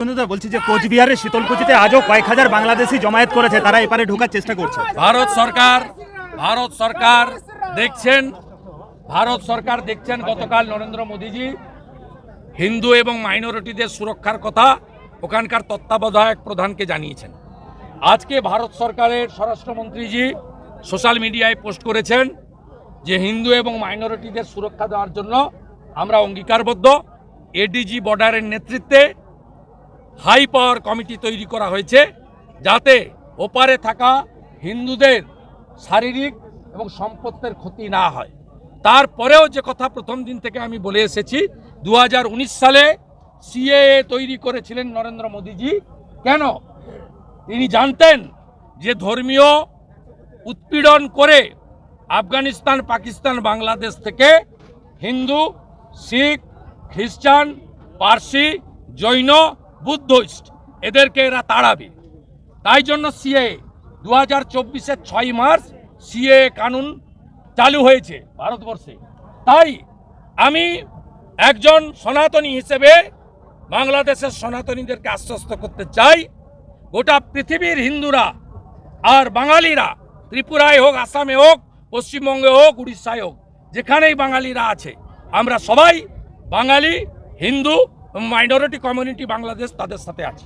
বলছি যে কোচবিহারের শীতলকুচিতে আজও কয়েক হাজার বাংলাদেশি জমায়েত করেছে, তারা এপারে ঢোকার চেষ্টা করছে। ভারত সরকার ভারত সরকার দেখছেন, ভারত সরকার দেখছেন গতকাল নরেন্দ্র হিন্দু এবং মাইনরিটিদের সুরক্ষার কথা ওখানকার তত্ত্বাবধায়ক প্রধানকে জানিয়েছেন। আজকে ভারত সরকারের স্বরাষ্ট্রমন্ত্রীজি সোশ্যাল মিডিয়ায় পোস্ট করেছেন যে হিন্দু এবং মাইনরিটিদের সুরক্ষা দেওয়ার জন্য আমরা অঙ্গীকারবদ্ধ। এডিজি বর্ডারের নেতৃত্বে হাই পাওয়ার কমিটি তৈরি করা হয়েছে যাতে ওপারে থাকা হিন্দুদের শারীরিক এবং সম্পত্তির ক্ষতি না হয়। তারপরেও যে কথা প্রথম দিন থেকে আমি বলে এসেছি দু হাজার উনিশ সালে সিএএ তৈরি করেছিলেন নরেন্দ্র মোদীজি। কেন? তিনি জানতেন যে ধর্মীয় উৎপীড়ন করে আফগানিস্তান, পাকিস্তান, বাংলাদেশ থেকে হিন্দু, শিখ, খ্রিস্টান, পার্সি, জৈন বুদ্ধিস্ট এদেরকে এরা তাড়াবে। তাই জন্য সিএ দু হাজার চব্বিশের ছয় মার্চ সিএ কানুন চালু হয়েছে ভারতবর্ষে। তাই আমি একজন সনাতনী হিসেবে বাংলাদেশের সনাতনীদেরকে আশ্বস্ত করতে চাই, গোটা পৃথিবীর হিন্দুরা আর বাঙালিরা, ত্রিপুরায় হোক, আসামে হোক, পশ্চিমবঙ্গে হোক, উড়িষ্যায় হোক, যেখানেই বাঙালিরা আছে, আমরা সবাই বাঙালি, হিন্দু মাইনরিটি কমিউনিটি বাংলাদেশ তাদের সাথে আছে।